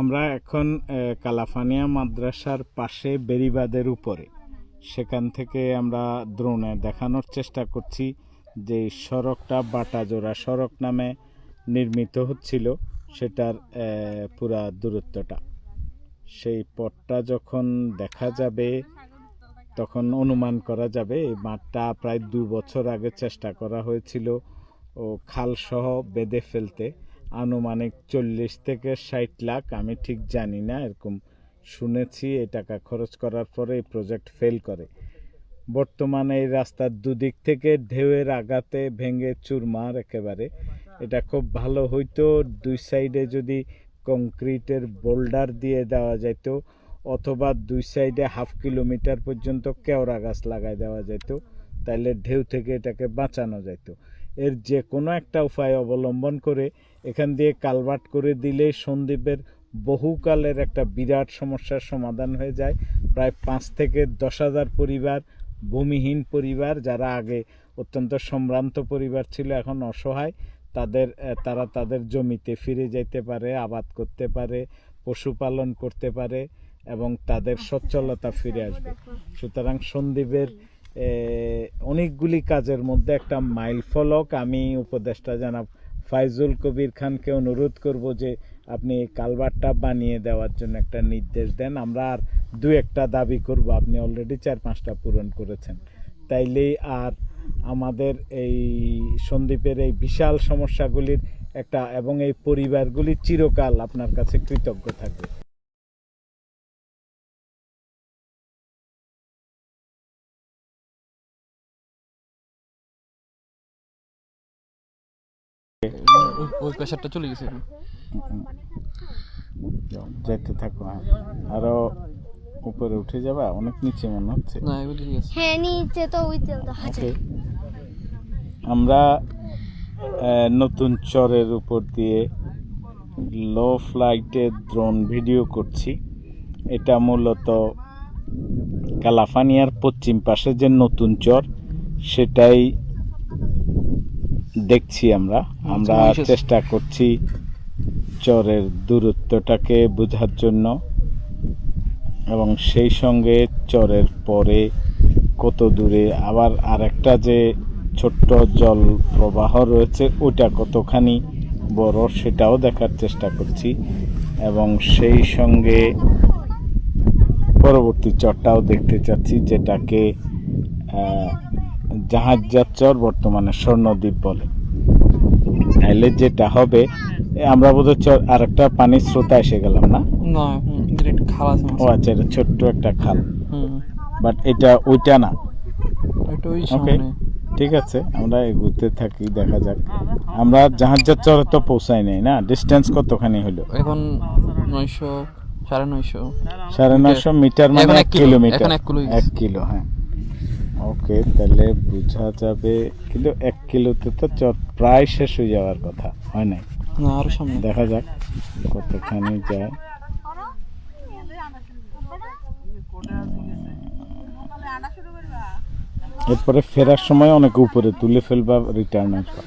আমরা এখন কালাফানিয়া মাদ্রাসার পাশে বেরিবাদের উপরে। সেখান থেকে আমরা দ্রোণে দেখানোর চেষ্টা করছি যে সড়কটা বাটাজোড়া সড়ক নামে নির্মিত হচ্ছিল, সেটার পুরা দূরত্বটা। সেই পথটা যখন দেখা যাবে, তখন অনুমান করা যাবে, এই মাঠটা প্রায় দু বছর আগে চেষ্টা করা হয়েছিল ও খালসহ বেঁধে ফেলতে। আনুমানিক চল্লিশ থেকে ষাট লাখ, আমি ঠিক জানি না, এরকম শুনেছি, এই টাকা খরচ করার পরে এই প্রজেক্ট ফেল করে। বর্তমানে এই রাস্তার দুদিক থেকে ঢেউয়ের আঘাতে ভেঙে চুরমার একেবারে। এটা খুব ভালো হইতো, দুই সাইডে যদি কংক্রিটের বোল্ডার দিয়ে দেওয়া যেত অথবা দুই সাইডে হাফ কিলোমিটার পর্যন্ত কেওড়া গাছ লাগাই দেওয়া যেত তাইলে ঢেউ থেকে এটাকে বাঁচানো যেত এর যে কোনো একটা উপায় অবলম্বন করে এখান দিয়ে কালভার্ট করে দিলে সন্দ্বীপের বহুকালের একটা বিরাট সমস্যার সমাধান হয়ে যায়। প্রায় পাঁচ থেকে দশ হাজার পরিবার ভূমিহীন পরিবার যারা আগে অত্যন্ত সম্ভ্রান্ত পরিবার ছিল এখন অসহায় তাদের তারা তাদের জমিতে ফিরে যেতে পারে আবাদ করতে পারে পশুপালন করতে পারে এবং তাদের সচ্ছলতা ফিরে আসবে। সুতরাং সন্দীপের অনেকগুলি কাজের মধ্যে একটা মাইল ফলক আমি উপদেষ্টা জানাব ফাইজুল কবির খানকে অনুরোধ করব যে আপনি কালভারটা বানিয়ে দেওয়ার জন্য একটা নির্দেশ দেন। আমরা আর দু একটা দাবি করব, আপনি অলরেডি চার পাঁচটা পূরণ করেছেন। তাইলেই আর আমাদের এই সন্দীপের এই বিশাল সমস্যাগুলির একটা এবং এই পরিবারগুলি চিরকাল আপনার কাছে কৃতজ্ঞ থাকবে। ওই- প্রেশারটা চলে গেছে থাকো হ্যাঁ। আরও উপরে উঠে যাবা অনেক নিচে মনে হচ্ছে। না এগুলো ঠিক আছে। হ্যাঁ নিচে তো ওই তেল দেখা যায় আমরা নতুন চরের উপর দিয়ে লো ফ্লাইটে ড্রোন ভিডিও করছি। এটা মূলত কালাফানিয়ার পশ্চিম পাশে যে নতুন চর সেটাই দেখছি আমরা। আমরা চেষ্টা করছি চরের দূরত্বটাকে বোঝার জন্য এবং সেই সঙ্গে চরের পরে কত দূরে আবার আরেকটা যে ছোট্ট জল প্রবাহ রয়েছে ওটা কতখানি বড় সেটাও দেখার চেষ্টা করছি এবং সেই সঙ্গে পরবর্তী চরটাও দেখতে চাচ্ছি যেটাকে জাহাজজাত চর বর্তমানে স্বর্ণদ্বীপ বলে। তাহলে যেটা হবে আমরা বোধহয় চর আরেকটা পানির স্রোতা এসে গেলাম না? একটু ও আচ্ছা এটা ছোট্ট একটা খাল। বাট এটা ওইটা না। ওকে ঠিক আছে আমরা এগুতে থাকি দেখা যাক। আমরা জাহাজের চরে তো পৌঁছাই নাই না? ডিস্টেন্স কতখানি হলো? এখন নয়শো সাড়ে নয়শো। সাড়ে নয়শো মিটার মানে এক কিলোমিটার। কিলো এক কিলো হ্যাঁ। ওকে তাহলে বোঝা যাবে কিন্তু এক কিলোতে তো চর প্রায় শেষ হয়ে যাওয়ার কথা হয় নাই? না আরও সামনে। দেখা যাক কতখানি যায়। এরপরে ফেরার সময় অনেক উপরে তুলে ফেলবা রিটার্ন আসবা।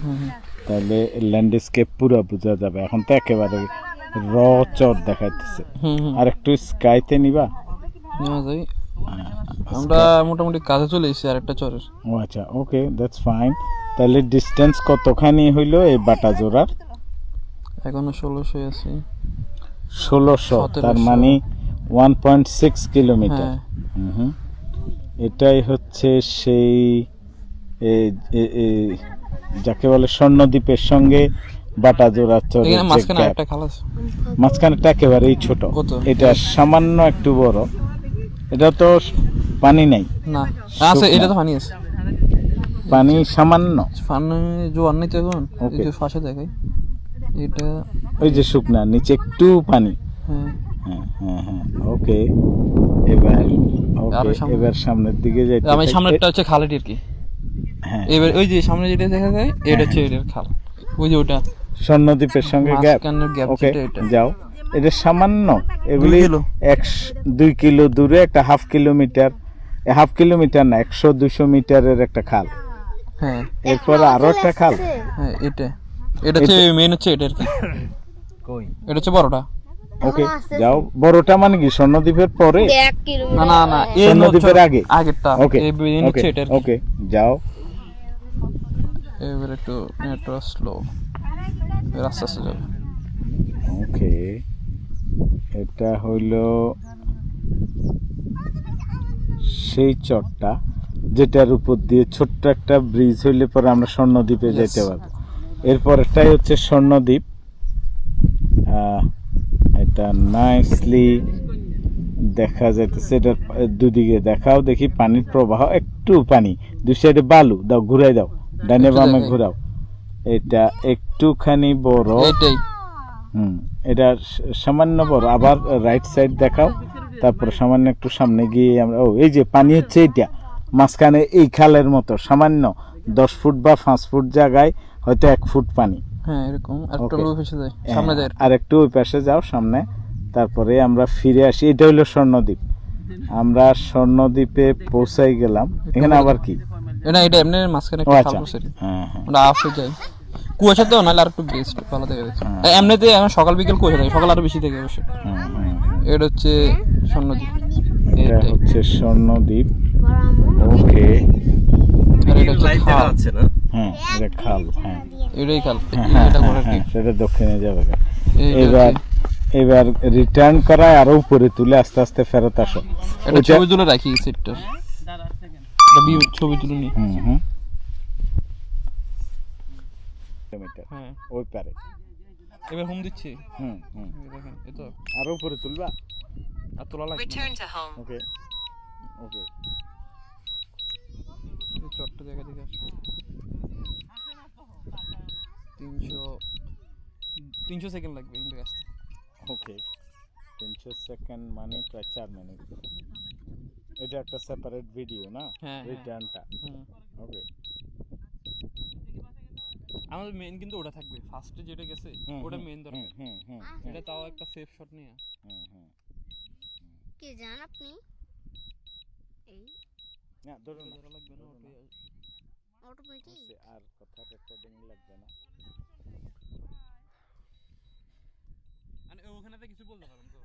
তাহলে ল্যান্ডস্কেপ পুরো বোঝা যাবে। এখন তো একেবারে র চর দেখাইতেছে। আর একটু স্কাইতে নিবা? আমরা মোটামুটি কাজে চলে এসেছি আরেকটা চরের। ও আচ্ছা ওকে দ্যাটস ফাইন তাহলে ডিস্টেন্স কতখানি হইল এই বাটা জোড়ার? এখনও ষোলোশো আছে। ষোলোশো তার মানে one point six kilometre hmm এটাই হচ্ছে সেই যাকে বলে স্বর্ণদ্বীপের সঙ্গে বাটা জোড়া মাঝখানেটা একেবারেই ছোট। এটা সামান্য একটু বড়। এটা তো পানি নাই। না আছে এটা তো পানি আছে। পানি সামান্য। পানি জোয়ার নেই তো এখন. যে পাশে দেখাই এটা ওই যে শুকনা নিচে একটু পানি। হ্যাঁ। হ্যাঁ হ্যাঁ হ্যাঁ ওকে। এবার ওকে। এবার সামনের দিকে যাই আমি সামনেরটা হচ্ছে খালেটি আর কি হ্যাঁ এবার ওই যে সামনে যেটা দেখা যায় এটা হচ্ছে এটার খাল। ওই যে ওটা। স্বর্ণদ্বীপের সঙ্গে গ্যাপ। ওকে এটা। যাও। এটা সামান্য। এগুলি। এক দুই কিলো দূরে একটা হাফ কিলোমিটার। হাফ কিলোমিটার না একশো দুশো মিটারের একটা খাল। হ্যাঁ। এরপরে আরও একটা খাল। হ্যাঁ এটা। এটা হচ্ছে মেন হচ্ছে এটা আর কি। এটা হচ্ছে বড়টা। ওকে যাও। বড়টা মানে কি? স্বর্ণদ্বীপের পরে? না না না এই স্বর্ণদ্বীপের আগে? আগেরটা। ওকে ওকে যাও। এবার একটু নেটওয়ার্ক স্লো আস্তে আস্তে যাবে। ওকে এটা হইল সেই চরটা যেটার উপর দিয়ে ছোট্ট একটা ব্রিজ হইলে পরে আমরা স্বর্ণদ্বীপে. যেতে পারব। এরপরটাই হচ্ছে স্বর্ণদ্বীপ। এটা নাইসলি দেখা যাইতেছে এটা দুদিকে দেখাও দেখি পানির প্রবাহ একটু পানি। দু সাইডে বালু দাও ঘুরাই দাও ডানে বামে। ঘুরাও। এটা একটুখানি বড়। হুম এটা সামান্য বড় আবার রাইট সাইড দেখাও। তারপর সামান্য একটু সামনে গিয়ে আমরা ও এই যে পানি হচ্ছে এইটা। মাঝখানে এই খালের মতো সামান্য দশ ফুট বা পাঁচ ফুট জায়গায় হয়তো এক ফুট পানি। হ্যাঁ এরকম। আর একটু হ্যাঁ, আর একটু ওই পাশে যাও সামনে। তারপরে আমরা ফিরে আসি। এটা হইল স্বর্ণদ্বীপ। আমরা স্বর্ণদ্বীপে পৌঁছাই গেলাম। এখানে আবার কি? এটা এটা এমনি মাঝখানে আচ্ছা। হ্যাঁ হ্যাঁ। কুয়াশা তো নাহলে আর একটু বেস্ট ভালো থেকে হ্যাঁ। এমনিতে সকাল বিকেল কুয়াশা থাকে সকাল আরও বেশি থাকে অবশ্যই। এটা হচ্ছে স্বর্ণদ্বীপ। এটা হচ্ছে স্বর্ণদ্বীপ। ওকে। আর এটা হচ্ছে খাল। হ্যাঁ এটা খাল হ্যাঁ। এটাই খাল। হ্যাঁ, হ্যাঁ, এটা হ্যাঁ, কি? হ্যাঁ, সেটা দক্ষিণে যাবে। এবার এবার রিটার্ন করায় আরও উপরে তুলে আস্তে আস্তে ফেরত আসো। এটা ছবি তুলে রাখি সেটটা ছবি তুলে নি। হুম হুম। হ্যাঁ। ওই পারে। এবার হোম দিচ্ছি। হুম হুম। দেখেন এই তো। আরও উপরে তুলবা? আর তোলা লাগবে না। Return to home. ওকে। ওকে। এই চট্ট জায়গা থেকে আসবে তিনশো তিনশো সেকেন্ড লাগবে কিন্তু আসতে। ওকে। তিনশো সেকেন্ড মানে প্রায় চার মিনিট। এটা একটা সেপারেট ভিডিও না? হ্যাঁ, হ্যাঁ। রিটার্নটা ওকে। আমাদের মেইন কিন্তু ওটা থাকবে। ফার্স্টে যেটা গেছে ওটা মেইন দরকার। হুম হুম এটা তাও একটা সেফ শট নিয়ে। হুম হুম কে জান আপনি? এই। না ধরুন না। ধরা লাগবে না আসবে। অটোমেটিক আর কথা রেকর্ডিং লাগবে না। মানে ওখানে তো কিছু বলতে পারেন তো।